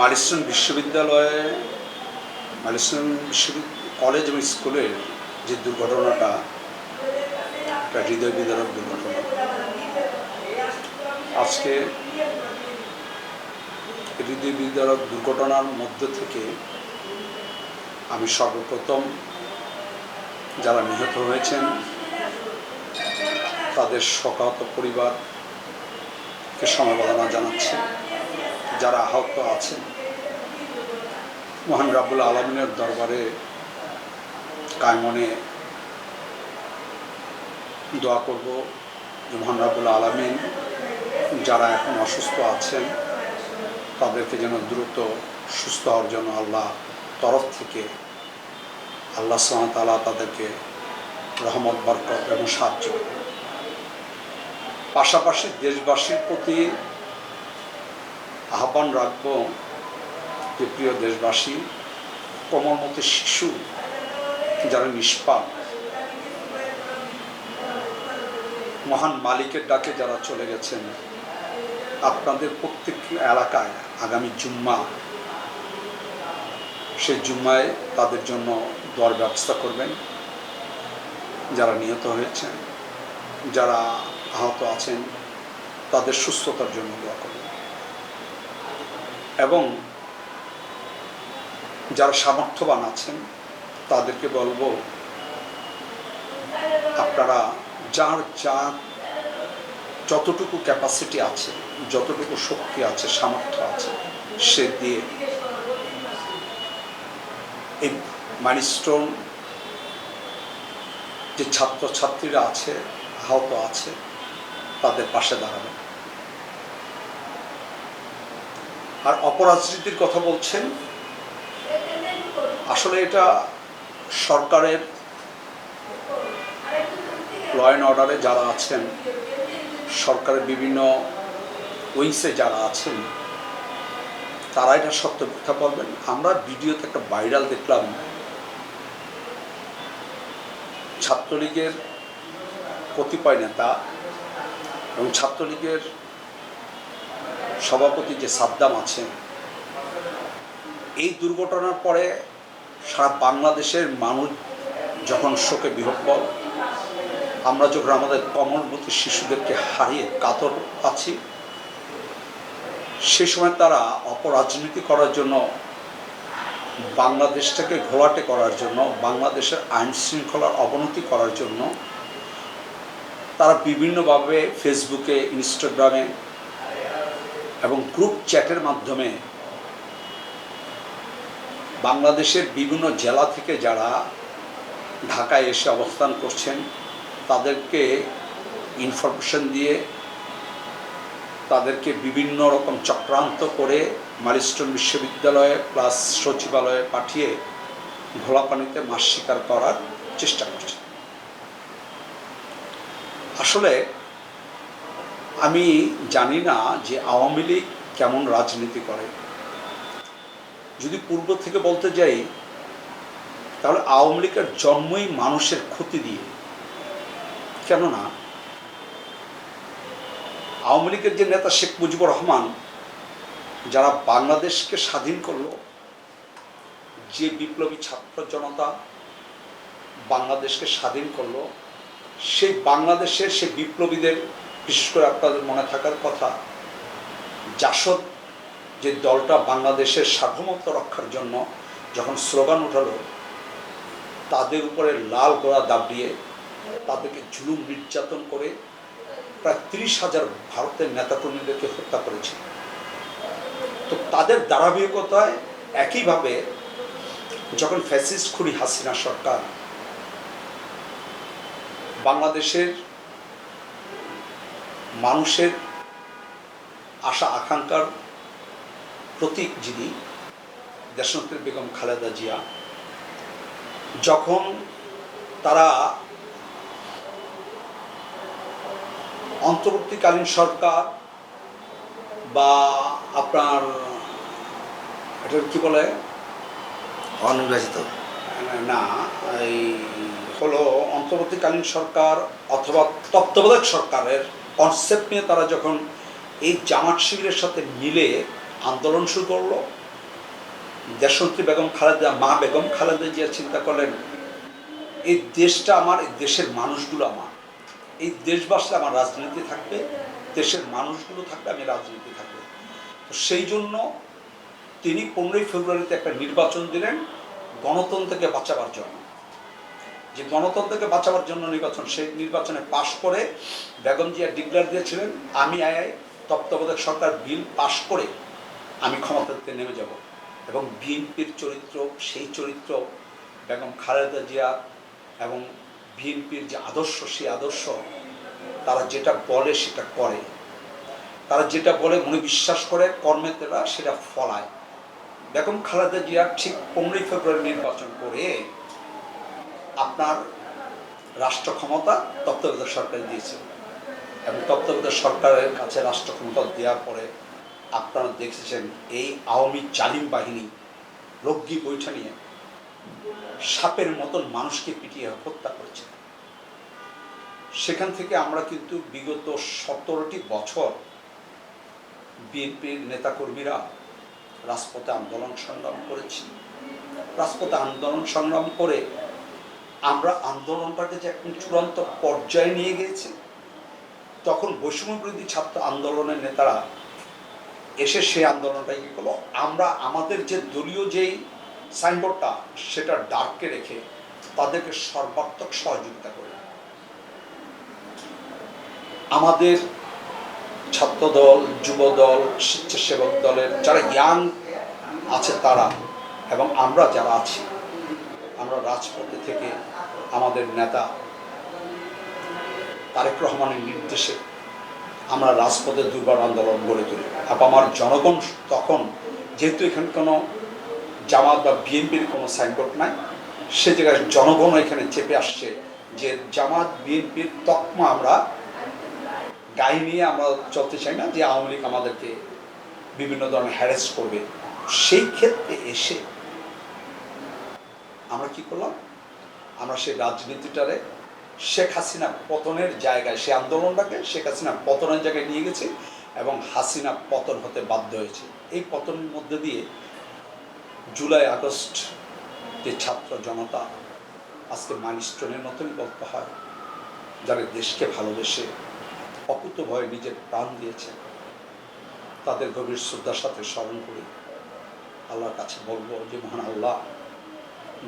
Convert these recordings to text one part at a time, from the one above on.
মালিস্টন বিশ্ববিদ্যালয়ে মালিস্টন বিশ্ববিদ্যালয় কলেজ এবং স্কুলের যে দুর্ঘটনাটা, একটা হৃদয় বিদারক দুর্ঘটনা। আজকে হৃদয় বিদারক দুর্ঘটনার মধ্য থেকে আমি সর্বপ্রথম যারা নিহত হয়েছেন, তাদের শোকাহত পরিবারকে সমবেদনা জানাচ্ছি। যারা আহত আছেন, মহান রাবুল আলমিনের দরবারে কায়মনে দোয়া করব মহান রাবুল আলমিন যারা এখন অসুস্থ আছেন, তাদেরকে যেন দ্রুত সুস্থ হওয়ার জন্য আল্লাহ তরফ থেকে আল্লাহ তালা তাদেরকে রহমত, বরকত এবং সাহায্য পাশাপাশি দেশবাসীর প্রতি আহ্বান রাখব যে প্রিয় দেশবাসী, কোমলমতি শিশু যারা নিষ্পাপ, মহান মালিকের ডাকে যারা চলে গেছেন, আপনাদের প্রত্যেক এলাকায় আগামী জুম্মা, সেই জুম্মায় তাদের জন্য দর ব্যবস্থা করবেন। যারা নিহত হয়েছেন, যারা আহত আছেন, তাদের সুস্থতার জন্য দোয়া করবেন। এবং যারা সামর্থ্যবান আছেন, তাদেরকে বলব, আপনারা যার যার যতটুকু ক্যাপাসিটি আছে, যতটুকু শক্তি আছে, সামর্থ্য আছে, সে দিয়ে এই মাইলস্টোন যে ছাত্রছাত্রীরা আছে, আহত আছে, তাদের পাশে দাঁড়াবেন। আর অপরাজনীতির কথা বলছেন, আসলে এটা সরকারের ল অ্যান্ড অর্ডারে যারা আছেন, সরকারের বিভিন্ন উইংসে যারা আছেন, তারা এটা সত্য কথা বলবেন। আমরা ভিডিওতে একটা ভাইরাল দেখলাম। ছাত্রলীগের কতিপয় নেতা এবং ছাত্রলীগের সভাপতি যে সাদ্দাম আছেন, এই দুর্ঘটনার পরে সারা বাংলাদেশের মানুষ যখন শোকে বিহব্বল আমরা যখন আমাদের কমলবতী শিশুদেরকে হারিয়ে কাতর আছি, সে সময় তারা অপরাজনীতি করার জন্য, বাংলাদেশটাকে ঘোলাটে করার জন্য, বাংলাদেশের আইন শৃঙ্খলার অবনতি করার জন্য, তারা বিভিন্নভাবে ফেসবুকে, ইনস্টাগ্রামে এবং গ্রুপ চ্যাটের মাধ্যমে বাংলাদেশের বিভিন্ন জেলা থেকে যারা ঢাকায় এসে অবস্থান করছেন, তাদেরকে ইনফরমেশন দিয়ে তাদেরকে বিভিন্ন রকম চক্রান্ত করে মালিস্টন বিশ্ববিদ্যালয়ে প্লাস সচিবালয়ে পাঠিয়ে ঘোলা পানিতে মাছ শিকার করার চেষ্টা করছে আসলে আমি জানি না যে আওয়ামী লীগ কেমন রাজনীতি করে। যদি পূর্ব থেকে বলতে যাই, তাহলে আওয়ামী লীগের জন্মই মানুষের ক্ষতি দিয়ে। কেননা, আওয়ামী লীগের যে নেতা শেখ মুজিবুর রহমান, যারা বাংলাদেশকে স্বাধীন করল, যে বিপ্লবী ছাত্র জনতা বাংলাদেশকে স্বাধীন করল, সেই বাংলাদেশের সেই বিপ্লবীদের বিশেষ করে আপনাদের মনে থাকার কথা, জাসদ যে দলটা বাংলাদেশের সার্বভৌমত্ব রক্ষার জন্য যখন স্লোগান উঠালো, তাদের উপরে লাল গোড়া দাবিয়ে তাদেরকে জুলুম নির্যাতন করে প্রায় তিরিশ হাজার ভারতের নেতাকর্মীদেরকে হত্যা করেছে। তো তাদের ধারাবাহিকতায় একইভাবে যখন ফ্যাসিস্ট খুরি হাসিনা সরকার বাংলাদেশের মানুষের আশা আকাঙ্ক্ষার প্রতীক যিনি দেশনেত্রী বেগম খালেদা জিয়া যখন তারা অন্তর্বর্তীকালীন সরকার বা আপনার এটা কি বলে? অনির্বাচিত। না এই হলো অন্তর্বর্তীকালীন সরকার অথবা তত্ত্বাবধায়ক সরকারের কনসেপ্ট নিয়ে তারা যখন এই জামাত শিবিরের সাথে মিলে আন্দোলন শুরু করল দেশনেত্রী বেগম খালেদা, মা বেগম খালেদা জিয়া চিন্তা করলেন, এই দেশটা আমার, এই দেশের মানুষগুলো আমার। এই দেশ বাসলে আমার রাজনীতি থাকবে, দেশের মানুষগুলো থাকবে, আমি রাজনীতি থাকবে। তো সেই জন্য তিনি পনেরোই ফেব্রুয়ারিতে একটা নির্বাচন দিলেন, গণতন্ত্রকে বাঁচাবার জন্য। যে গণতন্ত্রকে বাঁচাবার জন্য নির্বাচন, সেই নির্বাচনে পাশ করে বেগম জিয়া ডিক্লেয়ার দিয়েছিলেন, আমি আয় তত্ত্বাবধায়ক সরকার বিল পাশ করে আমি ক্ষমতাতে নেমে যাব। এবং বিএনপির চরিত্র, সেই চরিত্র বেগম খালেদা জিয়া এবং বিএনপির যে আদর্শ, সেই আদর্শ, তারা যেটা বলে সেটা করে। তারা যেটা বলে মনে বিশ্বাস করে, কর্মে তারা সেটা ফলায়। বেগম খালেদা জিয়া ঠিক পনেরোই ফেব্রুয়ারি নির্বাচন করে আপনার রাষ্ট্র ক্ষমতা তত্ত্বাবধায়ক সরকার দিয়েছে। এবং তত্ত্বাবধায়ক সরকারের কাছে রাষ্ট্র ক্ষমতা দেওয়ার পরে আপনারা দেখেছেন এই আওয়ামী জালিম বাহিনী রজ্ঞি বৈঠা নিয়ে সাপের মতন মানুষকে পিটিয়ে হত্যা করেছে। সেখান থেকে আমরা কিন্তু বিগত সতেরোটি বছর বিএনপির নেতাকর্মীরা রাজপথে আন্দোলন সংগ্রাম করেছি। রাজপথে আন্দোলন সংগ্রাম করে আমরা আন্দোলনটাকে যে এখন চূড়ান্ত পর্যায়ে নিয়ে গিয়েছি, তখন বৈষম্য বিরোধী ছাত্র আন্দোলনের নেতারা এসে সেই আন্দোলনটা কি করল? আমরা আমাদের যে দলীয় যেই সাইনবোর্ডটা সেটা ডার্কে রেখে তাদেরকে সর্বাত্মক সহযোগিতা করি। আমাদের ছাত্রদল, যুবদল, স্বেচ্ছাসেবক দলের যারা ইয়াং আছে তারা এবং আমরা যারা আছি আমরা রাজপথে থেকে আমাদের নেতা তারেক রহমানের নির্দেশে আমরা রাজপথে দুর্বার আন্দোলন গড়ে তুলি। আপামার জনগণ তখন যেহেতু এখানে কোনো জামাত বা বিএনপির কোনো সাইনবোর্ড নাই, সে জায়গায় জনগণ এখানে চেপে আসছে যে জামাত, বিএনপির তকমা আমরা গায়ে নিয়ে আমরা চলতে চাই না, যে আওয়ামী লীগ আমাদেরকে বিভিন্ন ধরনের হ্যারেস করবে। সেই ক্ষেত্রে এসে আমরা কি করলাম? আমরা সেই রাজনীতিটারে শেখ হাসিনা পতনের জায়গায় সে আন্দোলনটাকে শেখ হাসিনা পতনের জায়গায় নিয়ে গেছে এবং হাসিনা পতন হতে বাধ্য হয়েছে। এই পতনের মধ্যে দিয়ে জুলাই আগস্ট যে ছাত্র জনতা আজকে মাইলস্টোনের মতনই বলতে হয়, যারা দেশকে ভালোবেসে অকুত ভয়ে নিজের প্রাণ দিয়েছে। তাদের গভীর শ্রদ্ধার সাথে স্মরণ করি আল্লাহর কাছে বলব যে, মহান আল্লাহ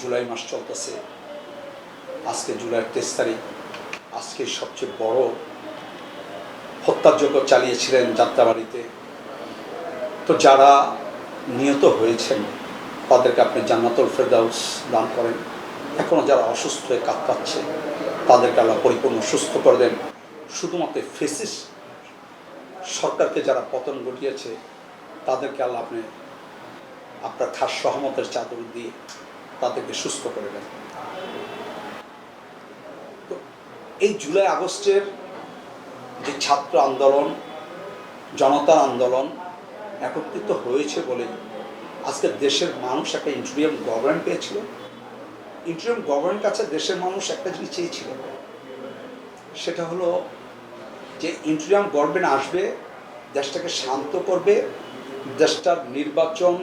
জুলাই মাস চলতেছে। আজকে জুলাইয়ের তেইশ তারিখ। আজকে সবচেয়ে বড় হত্যাযজ্ঞ চালিয়েছিলেন যাত্রাবাড়িতে। তো যারা নিহত হয়েছেন, তাদেরকে আপনি জান্নাতুল ফেরদাউস দান করেন। এখনও যারা অসুস্থ হয়ে কাঁদপাচ্ছে তাদেরকে আল্লাহ পরিপূর্ণ সুস্থ করে দেন। শুধুমাত্র ফেসিস সরকারকে যারা পতন ঘটিয়েছে, তাদেরকে আল্লাহ আপনি আপনার খাস সহমতের চাদর দিয়ে তাদেরকে সুস্থ করে দেন তো এই জুলাই আগস্টের যে ছাত্র আন্দোলন জনতার আন্দোলন একত্রিত হয়েছে বলে আজকে দেশের মানুষ একটা ইন্টারিয়াম গভর্নমেন্ট পেয়েছিল। ইন্টারিয়াম গভর্নমেন্ট কাছে দেশের মানুষ একটা জিনিস চেয়েছিল। সেটা হলো যে ইন্টারিয়াম গভর্নমেন্ট আসবে, দেশটাকে শান্ত করবে, দেশটার নির্বাচন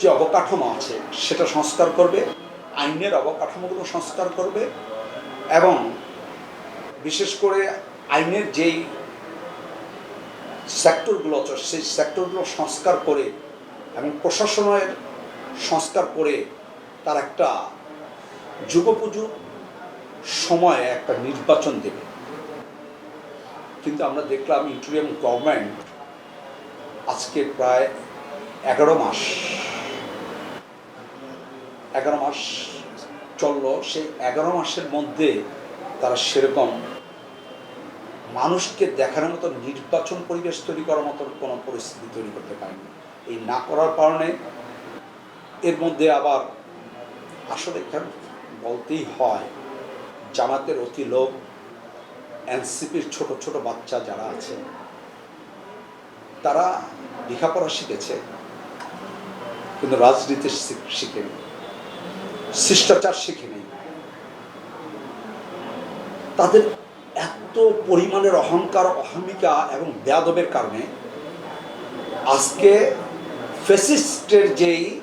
যে অবকাঠামো আছে, সেটা সংস্কার করবে, আইনের অবকাঠামোগুলো সংস্কার করবে এবং বিশেষ করে আইনের যেই সেক্টরগুলো আছে, সেই সেক্টরগুলো সংস্কার করে এবং প্রশাসনের সংস্কার করে তার একটা যুগোপযোগ সময়ে একটা নির্বাচন দেবে। কিন্তু আমরা দেখলাম ইন্টারিয়াম গভর্নমেন্ট আজকে প্রায় এগারো মাস এগারো মাস চলল, সেই এগারো মাসের মধ্যে তারা সেরকম মানুষকে দেখানোর মতো নির্বাচন পরিবেশ তৈরি করার মতো কোনো পরিস্থিতি তৈরি করতে পারেনি। এই না করার কারণে এর মধ্যে আবার আসলে এখানে বলতেই হয়, জামাতের অতি লোক, এনসিপির ছোট ছোট বাচ্চা যারা আছে, তারা লেখাপড়া শিখেছে, কিন্তু রাজনীতি শিখেনি। শিষ্টাচার শিখেনি তাদের এত পরিমাণের অহংকার, অহমিকা এবং বেয়াদবের কারণে আজকে ফেসিস্টের যেই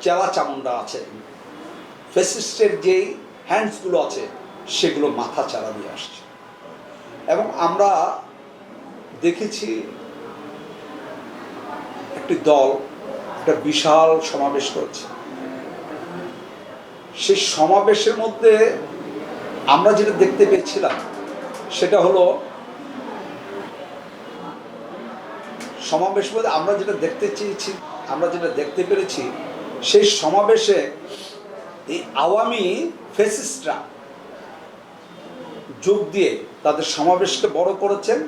চেলা চামুন্ডা আছে, ফেসিস্টের যেই হ্যান্ডসগুলো আছে, সেগুলো মাথা চারা দিয়ে আসছে। এবং আমরা দেখেছি একটি দল, একটা বিশাল সমাবেশ করেছে। সেই সমাবেশের মধ্যে আমরা যেটা দেখতে পেয়েছিলাম, সেটা হলো সমাবেশ বলতে আমরা যেটা দেখতে চেয়েছি, আমরা যেটা দেখতে পেরেছি, সেই সমাবেশে এই আওয়ামী ফেসিস্টরা যোগ দিয়ে তাদের সমাবেশকে বড় করেছেন।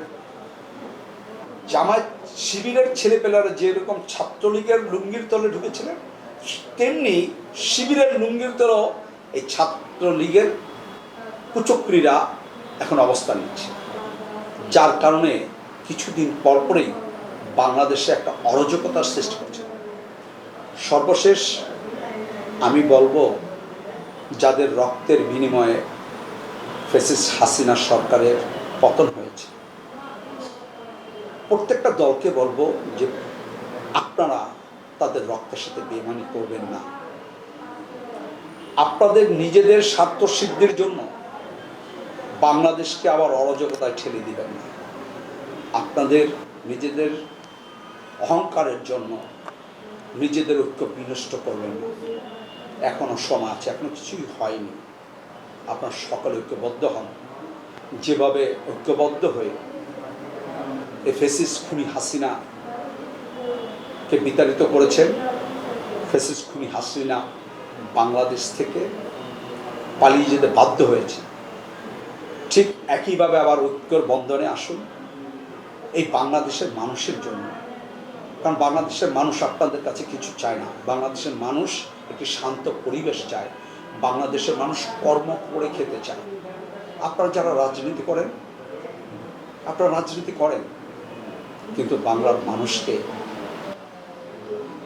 জামায়াত শিবিরের ছেলেপেলারা যেরকম ছাত্রলীগের লুঙ্গির তলে ঢুকেছিলেন তেমনি শিবিরের লুঙ্গির তলেও এই ছাত্রলীগের কুচক্রীরা এখন অবস্থান নিচ্ছে। যার কারণে কিছুদিন পরপরেই বাংলাদেশে একটা অরাজকতার সৃষ্টি করছে সর্বশেষ আমি বলব, যাদের রক্তের বিনিময়ে ফেসিস হাসিনা সরকারের পতন হয়েছে, প্রত্যেকটা দলকে বলব যে আপনারা তাদের রক্তের সাথে বেমানি করবেন না। আপনাদের নিজেদের স্বার্থ সিদ্ধির জন্য বাংলাদেশকে আবার অরাজকতায় ঠেলে দিবেন না। আপনাদের নিজেদের অহংকারের জন্য নিজেদের ঐক্য বিনষ্ট করবেন না। এখনও সময় আছে, এখনও কিছুই হয়নি। আপনার সকলে ঐক্যবদ্ধ হন। যেভাবে ঐক্যবদ্ধ হয়ে এফেসিস খুনি হাসিনা কে বিতাড়িত করেছেন ফেসিস খুনি হাসিনা বাংলাদেশ থেকে পালিয়ে যেতে বাধ্য হয়েছে। ঠিক একইভাবে আবার ঐক্যর বন্ধনে আসুন। এই বাংলাদেশের মানুষের জন্য। কারণ বাংলাদেশের মানুষ আপনাদের কাছে কিছু চায় না। বাংলাদেশের মানুষ একটি শান্ত পরিবেশ চায়। বাংলাদেশের মানুষ কর্ম করে খেতে চায়। আপনারা যারা রাজনীতি করেন, আপনারা রাজনীতি করেন। কিন্তু বাংলার মানুষকে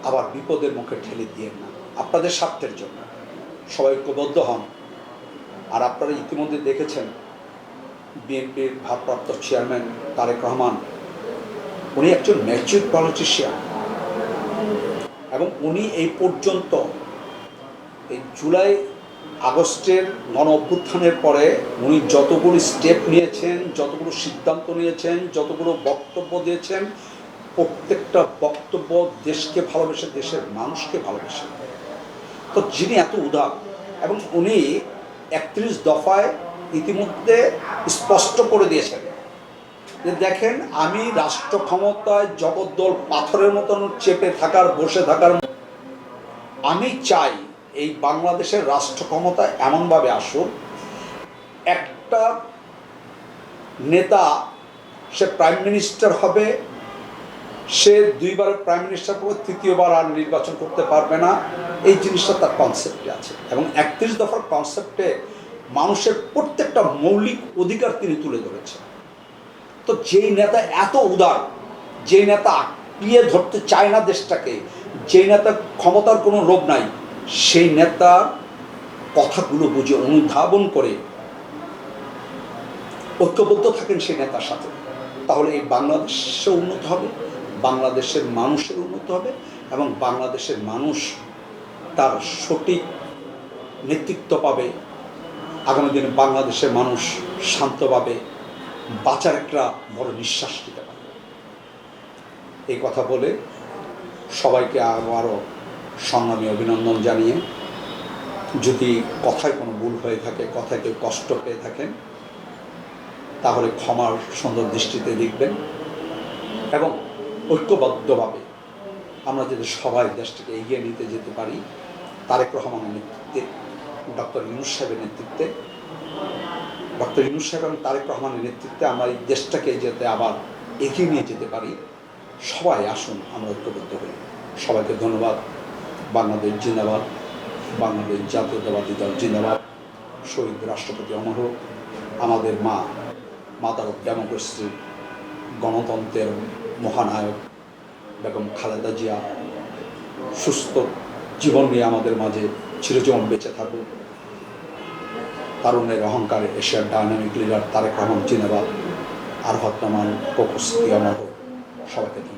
আবার বিপদের মুখে ঠেলে দিয়ে না। আপনাদের স্বার্থের জন্য। সবাই ঐক্যবদ্ধ হন। আর আপনারা ইতিমধ্যে দেখেছেন, বিএনপির ভারপ্রাপ্ত চেয়ারম্যান তারেক রহমান, উনি একজন ম্যাচিউর পলিটিশিয়ান। এবং উনি এই পর্যন্ত এই জুলাই আগস্টের গণ অভ্যুত্থানের পরে উনি যতগুলো স্টেপ নিয়েছেন, যতগুলো সিদ্ধান্ত নিয়েছেন, যতগুলো বক্তব্য দিয়েছেন প্রত্যেকটা বক্তব্য দেশকে ভালোবেসে, দেশের মানুষকে ভালোবেসে। তো যিনি এত উদার এবং উনি একত্রিশ দফায় ইতিমধ্যে স্পষ্ট করে দিয়েছেন যে দেখেন, আমি রাষ্ট্র ক্ষমতায় জগদ্দল পাথরের মতন চেপে থাকার, বসে থাকার আমি চাই এই বাংলাদেশের রাষ্ট্র ক্ষমতা এমনভাবে আসুক। একটা নেতা, সে প্রাইম মিনিস্টার হবে সে দুইবার প্রাইম মিনিস্টার করে তৃতীয়বার আর নির্বাচন করতে পারবে না। এই জিনিসটা তার কনসেপ্টে আছে এবং একত্রিশ দফার কনসেপ্টে মানুষের প্রত্যেকটা মৌলিক অধিকার তিনি তুলে ধরেছেন। তো যেই নেতা এত উদার, যেই নেতা আঁকড়িয়ে ধরতে চায় না দেশটাকে, যেই নেতা ক্ষমতার কোনো লোভ নাই, সেই নেতা কথাগুলো বুঝে অনুধাবন করে ঐক্যবদ্ধ থাকেন সেই নেতার সাথে। তাহলে এই বাংলাদেশে উন্নত হবে? বাংলাদেশের মানুষের উন্নত হবে এবং বাংলাদেশের মানুষ তার সঠিক নেতৃত্ব পাবে। আগামী দিনে বাংলাদেশের মানুষ শান্তভাবে বাঁচার একটা বড় নিঃশ্বাস দিতে পারবে। এই কথা বলে সবাইকে আবারও সংগ্রামী অভিনন্দন জানিয়ে, যদি কথায় কোনো ভুল হয়ে থাকে, কথায় কেউ কষ্ট পেয়ে থাকেন, তাহলে ক্ষমার সুন্দর দৃষ্টিতে দেখবেন এবং ঐক্যবদ্ধভাবে আমরা যদি সবাই দেশটাকে এগিয়ে নিতে যেতে পারি, তারেক রহমানের নেতৃত্বে, ডক্টর ইউনুস সাহেবের নেতৃত্বে, ডক্টর ইউনুস সাহেব এবং তারেক রহমানের নেতৃত্বে আমরা এই দেশটাকে যাতে আবার এগিয়ে নিয়ে যেতে পারি, সবাই আসুন, আমরা ঐক্যবদ্ধ হই। সবাইকে ধন্যবাদ। বাংলাদেশ জিন্দাবাদ। বাংলাদেশ জাতীয়তাবাদী দল জিন্দাবাদ। শহীদ রাষ্ট্রপতি অমর আমাদের মা, মাতার ডেমোক্রেসি গণতন্ত্রের মহানায়ক বেগম খালেদা জিয়া, সুস্থ জীবন নিয়ে আমাদের মাঝে চিরজীবন বেঁচে থাকুক। তারুণের অহংকার এশিয়ার ডায়নামিক লিডার তারেক রহমান জিন্দাবাদ। আর হত্যামান কোকুস্তি হোক সবাইকে